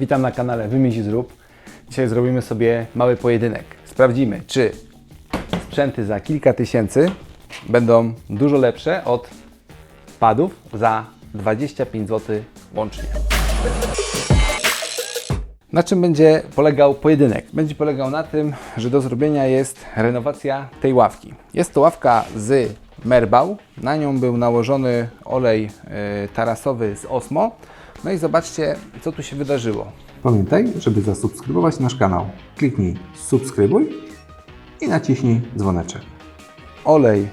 Witam na kanale Wymyśl i Zrób. Dzisiaj zrobimy sobie mały pojedynek. Sprawdzimy, czy sprzęty za kilka tysięcy będą dużo lepsze od padów za 25 zł łącznie. Na czym będzie polegał pojedynek? Będzie polegał na tym, że do zrobienia jest renowacja tej ławki. Jest to ławka z Merbau. Na nią był nałożony olej y, tarasowy z Osmo. No i zobaczcie, co tu się wydarzyło. Pamiętaj, żeby zasubskrybować nasz kanał. Kliknij subskrybuj i naciśnij dzwoneczek. Olej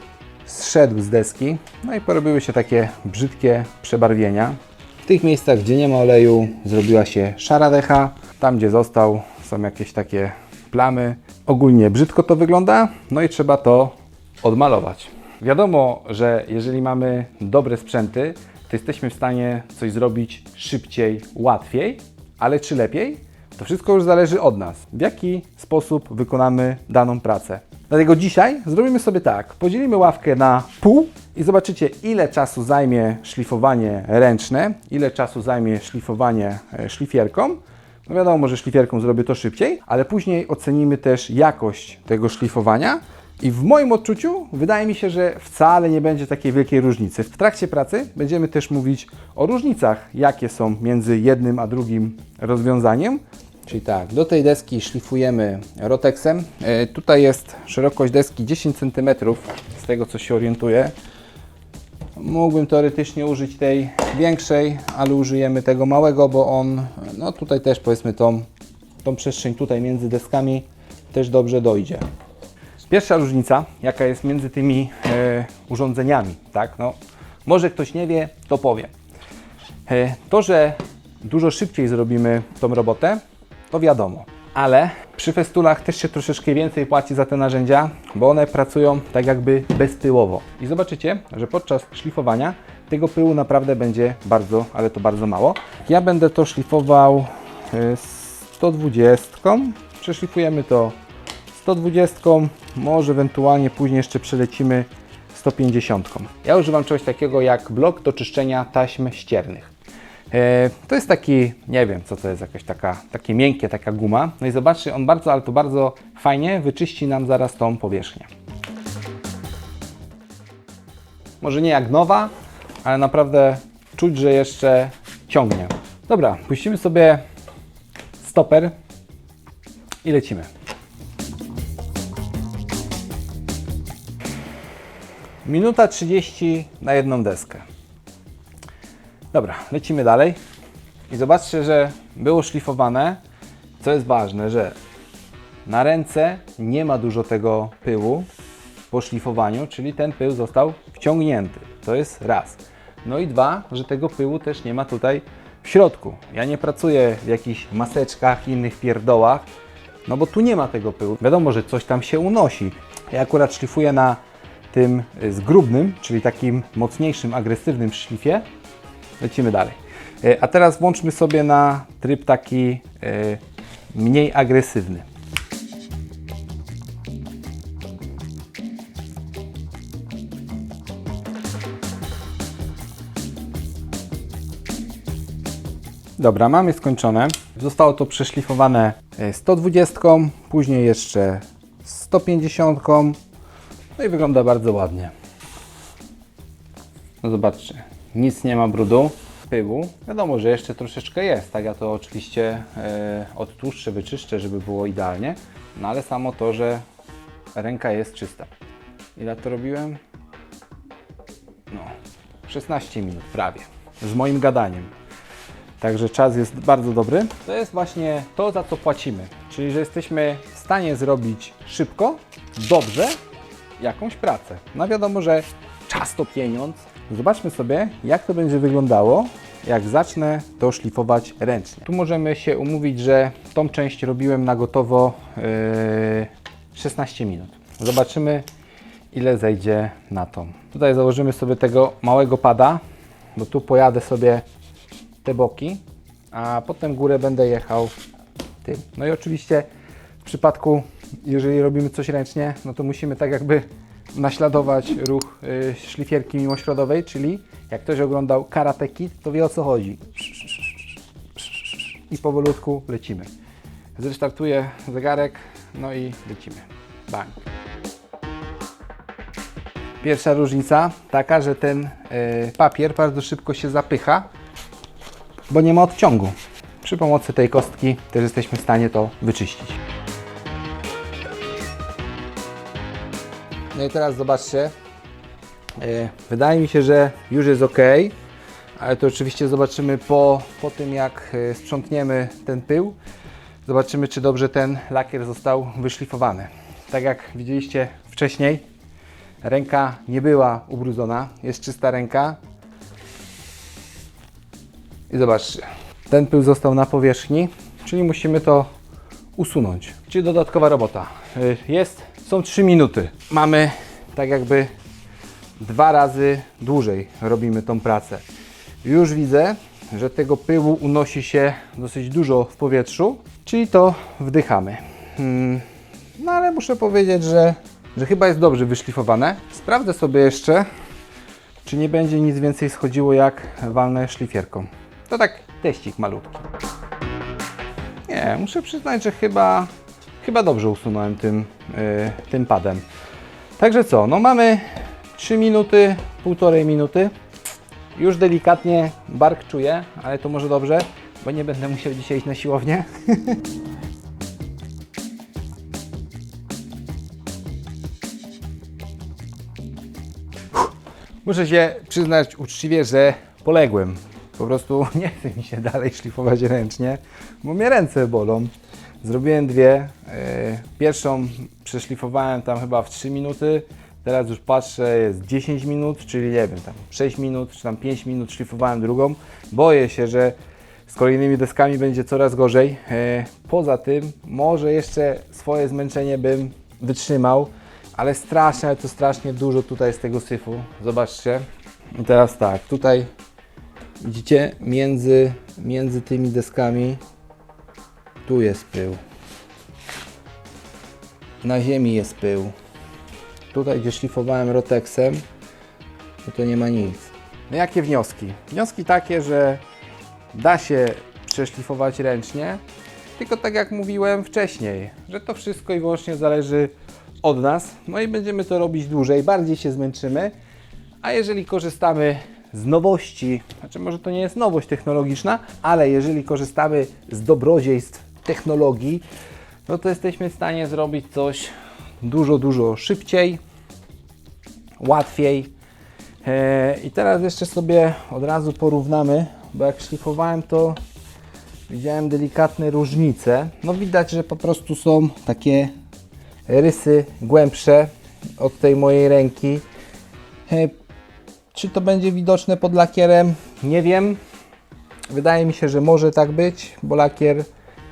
zszedł z deski, no i porobiły się takie brzydkie przebarwienia. W tych miejscach, gdzie nie ma oleju, zrobiła się szara decha. Tam, gdzie został, są jakieś takie plamy. Ogólnie brzydko to wygląda, no i trzeba to odmalować. Wiadomo, że jeżeli mamy dobre sprzęty, to jesteśmy w stanie coś zrobić szybciej, łatwiej, ale czy lepiej? To wszystko już zależy od nas, w jaki sposób wykonamy daną pracę. Dlatego dzisiaj zrobimy sobie tak, podzielimy ławkę na pół i zobaczycie ile czasu zajmie szlifowanie ręczne, ile czasu zajmie szlifowanie e, szlifierką. No wiadomo, że szlifierką zrobię to szybciej, ale później ocenimy też jakość tego szlifowania i w moim odczuciu wydaje mi się, że wcale nie będzie takiej wielkiej różnicy. W trakcie pracy będziemy też mówić o różnicach, jakie są między jednym a drugim rozwiązaniem. Czyli tak, do tej deski szlifujemy Rotexem. E, tutaj jest szerokość deski 10 cm, z tego co się orientuję. Mógłbym teoretycznie użyć tej większej, ale użyjemy tego małego, bo on, no tutaj też powiedzmy tą, tą przestrzeń tutaj między deskami też dobrze dojdzie. Pierwsza różnica, jaka jest między tymi e, urządzeniami, tak? No, może ktoś nie wie, to powiem. E, to, że dużo szybciej zrobimy tą robotę, to wiadomo. Ale przy festulach też się troszeczkę więcej płaci za te narzędzia, bo one pracują tak jakby bezpyłowo. I zobaczycie, że podczas szlifowania tego pyłu naprawdę będzie bardzo, ale to bardzo mało. Ja będę to szlifował e, 120. Przeszlifujemy to 120, może ewentualnie później jeszcze przelecimy 150. Ja używam czegoś takiego jak blok do czyszczenia taśm ściernych. E, To jest taki, nie wiem co to jest, jakaś taka, takie miękkie, taka guma. No i zobaczcie, on bardzo, ale to bardzo fajnie wyczyści nam zaraz tą powierzchnię. Może nie jak nowa, ale naprawdę czuć, że jeszcze ciągnie. Dobra, puścimy sobie stoper i lecimy. Minuta 30 na jedną deskę. Dobra, lecimy dalej. I zobaczcie, że było szlifowane. Co jest ważne, że na ręce nie ma dużo tego pyłu po szlifowaniu, czyli ten pył został wciągnięty. To jest raz. No i dwa, że tego pyłu też nie ma tutaj w środku. Ja nie pracuję w jakichś maseczkach, innych pierdołach, no bo tu nie ma tego pyłu. Wiadomo, że coś tam się unosi. Ja akurat szlifuję na tym y, zgrubnym, czyli takim mocniejszym, agresywnym szlifie. Lecimy dalej. E, A teraz włączmy sobie na tryb taki e, mniej agresywny. Dobra, mamy skończone. Zostało to przeszlifowane e, 120, później jeszcze 150. No i wygląda bardzo ładnie. No zobaczcie, nic nie ma brudu, pyłu. Wiadomo, że jeszcze troszeczkę jest, tak ja to oczywiście e, odtłuszczę, wyczyszczę, żeby było idealnie, no ale samo to, że ręka jest czysta. Ile to robiłem? No, 16 minut prawie, z moim gadaniem. Także czas jest bardzo dobry. To jest właśnie to, za co płacimy. Czyli, że jesteśmy w stanie zrobić szybko, dobrze jakąś pracę. No wiadomo, że czas to pieniądz. Zobaczmy sobie, jak to będzie wyglądało, jak zacznę to szlifować ręcznie. Tu możemy się umówić, że tą część robiłem na gotowo yy, 16 minut. Zobaczymy, ile zejdzie na tą. Tutaj założymy sobie tego małego pada, bo tu pojadę sobie te boki, a potem górę będę jechał tym. No i oczywiście w przypadku, jeżeli robimy coś ręcznie, no to musimy tak jakby naśladować ruch y, szlifierki mimośrodowej, czyli jak ktoś oglądał Karate Kid, to wie o co chodzi. i powolutku lecimy. Zrestartuję zegarek, no i lecimy. Bang. Pierwsza różnica taka, że ten e, papier bardzo szybko się zapycha, bo nie ma odciągu. Przy pomocy tej kostki też jesteśmy w stanie to wyczyścić. No i teraz zobaczcie. E, Wydaje mi się, że już jest ok, ale to oczywiście zobaczymy po, po tym, jak e, sprzątniemy ten pył. Zobaczymy, czy dobrze ten lakier został wyszlifowany. Tak jak widzieliście wcześniej, ręka nie była ubrudzona, jest czysta ręka. I zobaczcie, ten pył został na powierzchni, czyli musimy to usunąć. Czyli dodatkowa robota. Y, Jest, są 3 minuty. Mamy tak jakby dwa razy dłużej robimy tą pracę. Już widzę, że tego pyłu unosi się dosyć dużo w powietrzu, czyli to wdychamy. Hmm, No ale muszę powiedzieć, że, że chyba jest dobrze wyszlifowane. Sprawdzę sobie jeszcze, czy nie będzie nic więcej schodziło jak walnę szlifierką. To tak teścik malutki. Nie, muszę przyznać, że chyba, chyba dobrze usunąłem tym, yy, tym padem. Także co, no mamy 3 minuty, półtorej minuty. Już delikatnie bark czuję, ale to może dobrze, bo nie będę musiał dzisiaj iść na siłownię. Muszę się przyznać uczciwie, że poległem. Po prostu nie chce mi się dalej szlifować ręcznie, bo mnie ręce bolą. Zrobiłem dwie. e, Pierwszą przeszlifowałem tam chyba w 3 minuty. Teraz już patrzę, jest 10 minut, czyli nie wiem, tam 6 minut, czy tam 5 minut szlifowałem drugą. Boję się, że z kolejnymi deskami będzie coraz gorzej. E, Poza tym, może jeszcze swoje zmęczenie bym wytrzymał, ale strasznie, ale to strasznie dużo tutaj z tego syfu. Zobaczcie. I teraz tak, tutaj widzicie, między, między tymi deskami tu jest pył. Na ziemi jest pył. Tutaj, gdzie szlifowałem Rotexem, to, to nie ma nic. No jakie wnioski? Wnioski takie, że da się przeszlifować ręcznie, tylko tak jak mówiłem wcześniej, że to wszystko i wyłącznie zależy od nas. No i będziemy to robić dłużej, bardziej się zmęczymy. A jeżeli korzystamy z nowości, znaczy może to nie jest nowość technologiczna, ale jeżeli korzystamy z dobrodziejstw technologii, no to jesteśmy w stanie zrobić coś dużo, dużo szybciej, łatwiej. E, I teraz jeszcze sobie od razu porównamy, bo jak szlifowałem to widziałem delikatne różnice. No widać, że po prostu są takie rysy głębsze od tej mojej ręki. Czy to będzie widoczne pod lakierem? Nie wiem. Wydaje mi się, że może tak być, bo lakier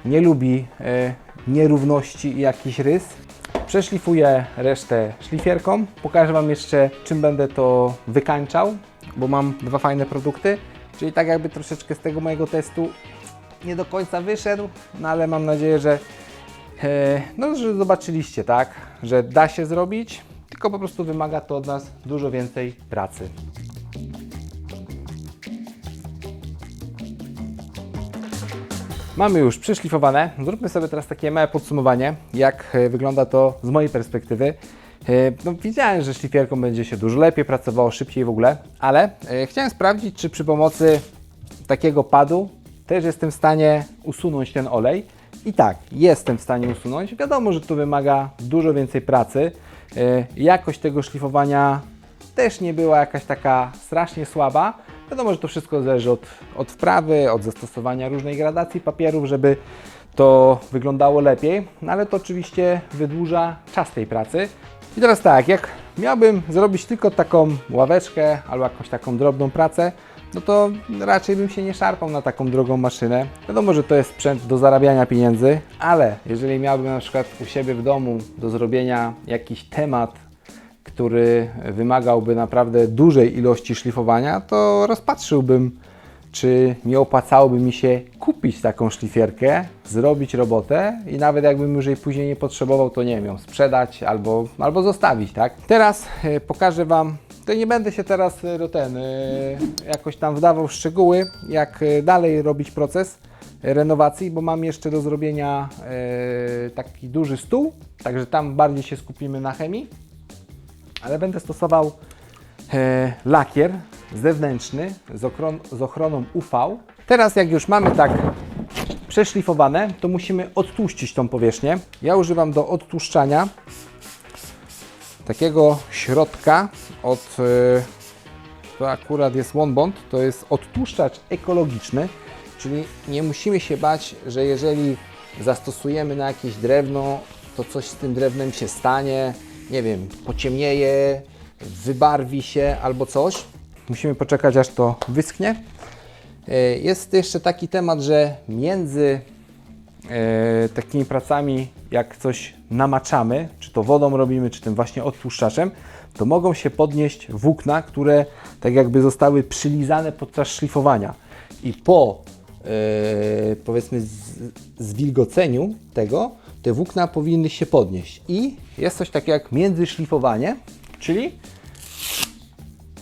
nie lubi e, nierówności i jakiś rys. Przeszlifuję resztę szlifierką. Pokażę Wam jeszcze, czym będę to wykańczał, bo mam dwa fajne produkty. Czyli tak jakby troszeczkę z tego mojego testu nie do końca wyszedł, no ale mam nadzieję, że E, No, że zobaczyliście, tak, że da się zrobić, tylko po prostu wymaga to od nas dużo więcej pracy. Mamy już przyszlifowane. Zróbmy sobie teraz takie małe podsumowanie, jak e, wygląda to z mojej perspektywy. E, No, widziałem, że szlifierką będzie się dużo lepiej pracowało, szybciej w ogóle, ale e, chciałem sprawdzić, czy przy pomocy takiego padu też jestem w stanie usunąć ten olej. I tak, jestem w stanie usunąć. Wiadomo, że to wymaga dużo więcej pracy. E, Jakość tego szlifowania też nie była jakaś taka strasznie słaba. Wiadomo, że to wszystko zależy od, od wprawy, od zastosowania różnej gradacji papierów, żeby to wyglądało lepiej, no ale to oczywiście wydłuża czas tej pracy. I teraz tak, jak miałbym zrobić tylko taką ławeczkę albo jakąś taką drobną pracę, no to raczej bym się nie szarpał na taką drogą maszynę. Wiadomo, że to jest sprzęt do zarabiania pieniędzy, ale jeżeli miałbym na przykład u siebie w domu do zrobienia jakiś temat, który wymagałby naprawdę dużej ilości szlifowania, to rozpatrzyłbym, czy nie opłacałoby mi się kupić taką szlifierkę, zrobić robotę i nawet jakbym już jej później nie potrzebował, to nie wiem, ją sprzedać albo, albo zostawić, tak? Teraz e, pokażę Wam, to nie będę się teraz do ten, e, jakoś tam wdawał w szczegóły, jak e, dalej robić proces. renowacji, bo mam jeszcze do zrobienia taki duży stół, także tam bardziej się skupimy na chemii, ale będę stosował lakier zewnętrzny z, z ochroną UV. Teraz jak już mamy tak przeszlifowane, to musimy odtłuścić tą powierzchnię. Ja używam do odtłuszczania takiego środka od, e, to akurat jest One to jest odtłuszczacz ekologiczny, czyli nie musimy się bać, że jeżeli zastosujemy na jakieś drewno, to coś z tym drewnem się stanie, nie wiem, pociemnieje, wybarwi się albo coś. Musimy poczekać aż to wyschnie. E, Jest jeszcze taki temat, że między takimi pracami, jak coś namaczamy, czy to wodą robimy, czy tym właśnie odtłuszczaczem, to mogą się podnieść włókna, które tak jakby zostały przylizane podczas szlifowania. I po e, powiedzmy z, zwilgoceniu tego, te włókna powinny się podnieść. I jest coś takiego jak międzyszlifowanie, czyli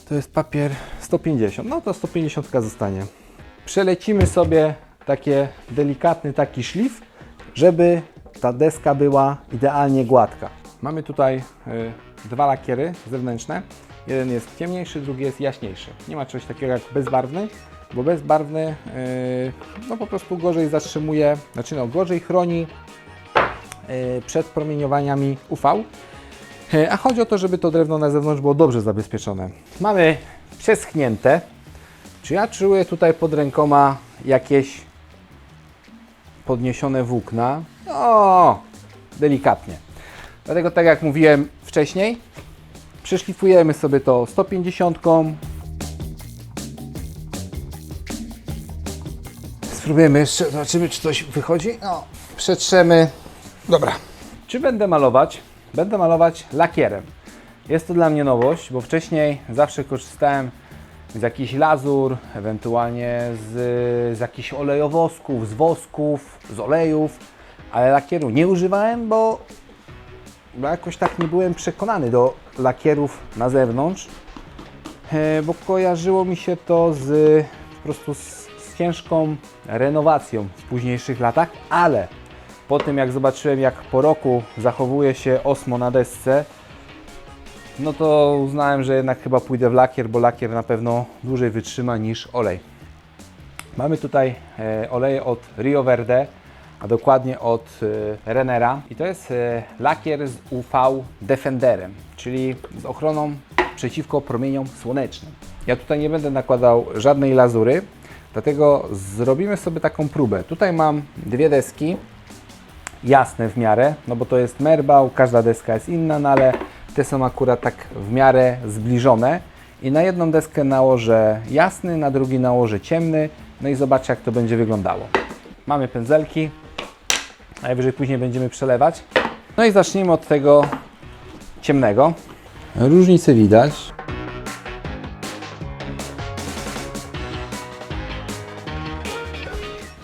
to jest papier 150. No to 150 zostanie. Przelecimy sobie takie delikatny taki szlif, żeby ta deska była idealnie gładka. Mamy tutaj y, dwa lakiery zewnętrzne. Jeden jest ciemniejszy, drugi jest jaśniejszy. Nie ma czegoś takiego jak bezbarwny, bo bezbarwny y, no po prostu gorzej zatrzymuje, znaczy no gorzej chroni y, przed promieniowaniami UV. E, A chodzi o to, żeby to drewno na zewnątrz było dobrze zabezpieczone. Mamy przeschnięte. Czy ja czuję tutaj pod rękoma jakieś podniesione włókna? O, delikatnie. Dlatego tak jak mówiłem wcześniej, przeszlifujemy sobie to 150. Spróbujemy jeszcze, zobaczymy czy coś wychodzi. No, przetrzemy. Dobra. Czy będę malować? Będę malować lakierem. Jest to dla mnie nowość, bo wcześniej zawsze korzystałem z jakichś lazur, ewentualnie z, z jakichś olejowosków, z wosków, z olejów, ale lakieru nie używałem, bo, bo jakoś tak nie byłem przekonany do lakierów na zewnątrz, e, bo kojarzyło mi się to z po prostu z, z ciężką renowacją w późniejszych latach, ale po tym jak zobaczyłem jak po roku zachowuje się osmo na desce, no to uznałem, że jednak chyba pójdę w lakier, bo lakier na pewno dłużej wytrzyma niż olej. Mamy tutaj e, oleje od Rio Verde, a dokładnie od e, Renera i to jest e, lakier z UV Defenderem, czyli z ochroną przeciwko promieniom słonecznym. Ja tutaj nie będę nakładał żadnej lazury, dlatego zrobimy sobie taką próbę. Tutaj mam dwie deski, jasne w miarę, no bo to jest merbał, każda deska jest inna, no ale te są akurat tak w miarę zbliżone i na jedną deskę nałożę jasny, na drugi nałożę ciemny, no i zobaczę jak to będzie wyglądało. Mamy pędzelki, najwyżej później będziemy przelewać. No i zacznijmy od tego ciemnego. Różnice widać.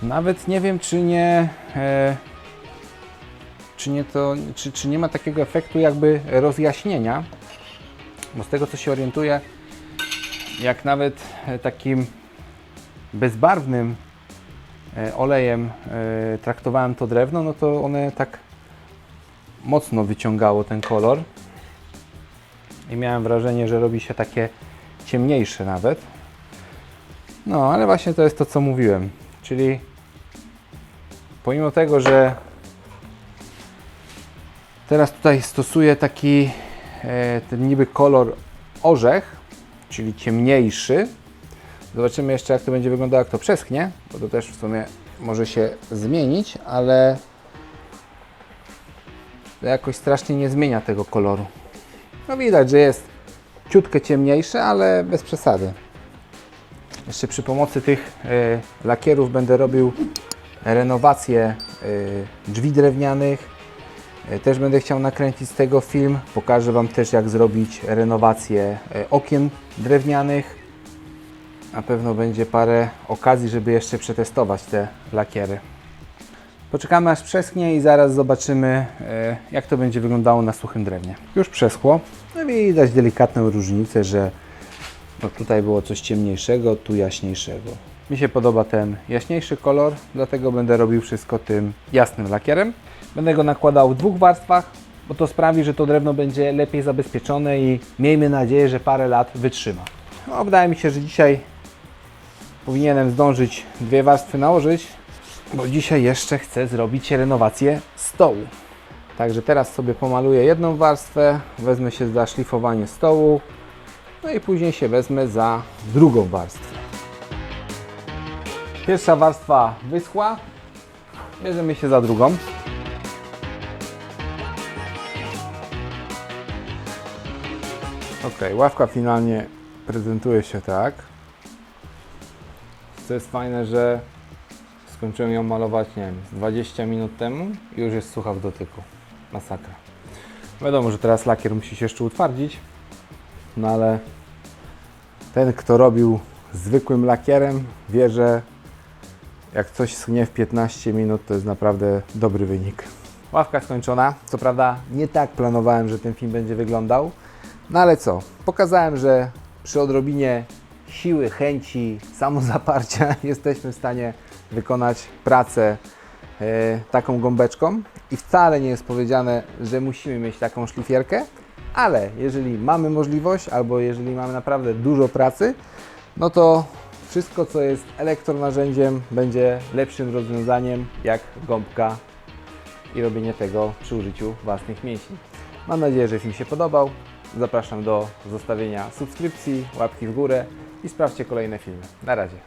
Nawet nie wiem, czy nie, e, czy nie, to, czy, czy nie ma takiego efektu jakby rozjaśnienia, bo z tego co się orientuję, jak nawet e, takim bezbarwnym e, olejem e, traktowałem to drewno, no to one tak mocno wyciągało ten kolor. I miałem wrażenie, że robi się takie ciemniejsze nawet. No, ale właśnie to jest to, co mówiłem, czyli pomimo tego, że teraz tutaj stosuję taki e, ten niby kolor orzech, czyli ciemniejszy. Zobaczymy jeszcze, jak to będzie wyglądało, jak to przeschnie, bo to też w sumie może się zmienić, ale to jakoś strasznie nie zmienia tego koloru. No widać, że jest ciutkę ciemniejszy, ale bez przesady. Jeszcze przy pomocy tych e, lakierów będę robił renowację e, drzwi drewnianych. E, Też będę chciał nakręcić z tego film. Pokażę Wam też, jak zrobić renowację e, okien drewnianych. Na pewno będzie parę okazji, żeby jeszcze przetestować te lakiery. Poczekamy aż przeschnie i zaraz zobaczymy, e, jak to będzie wyglądało na suchym drewnie. Już przeschło. No widać delikatną różnicę, że no tutaj było coś ciemniejszego, tu jaśniejszego. Mi się podoba ten jaśniejszy kolor, dlatego będę robił wszystko tym jasnym lakierem. Będę go nakładał w dwóch warstwach, bo to sprawi, że to drewno będzie lepiej zabezpieczone i miejmy nadzieję, że parę lat wytrzyma. No, wydaje mi się, że dzisiaj powinienem zdążyć dwie warstwy nałożyć, bo dzisiaj jeszcze chcę zrobić renowację stołu. Także teraz sobie pomaluję jedną warstwę, wezmę się za szlifowanie stołu, no i później się wezmę za drugą warstwę. Pierwsza warstwa wyschła, bierzemy się za drugą. Ok, ławka finalnie prezentuje się tak. Co jest fajne, że skończyłem ją malować, nie wiem, z 20 minut temu i już jest sucha w dotyku. Masakra. Wiadomo, że teraz lakier musi się jeszcze utwardzić, no ale ten, kto robił zwykłym lakierem, wie, że jak coś schnie w 15 minut, to jest naprawdę dobry wynik. Ławka skończona. Co prawda nie tak planowałem, że ten film będzie wyglądał, no ale co? Pokazałem, że przy odrobinie siły, chęci, samozaparcia jesteśmy w stanie wykonać pracę e, taką gąbeczką i wcale nie jest powiedziane, że musimy mieć taką szlifierkę, ale jeżeli mamy możliwość albo jeżeli mamy naprawdę dużo pracy, no to wszystko co jest elektronarzędziem będzie lepszym rozwiązaniem jak gąbka i robienie tego przy użyciu własnych mięśni. Mam nadzieję, że film się podobał. Zapraszam do zostawienia subskrypcji, łapki w górę i sprawdźcie kolejne filmy. Na razie.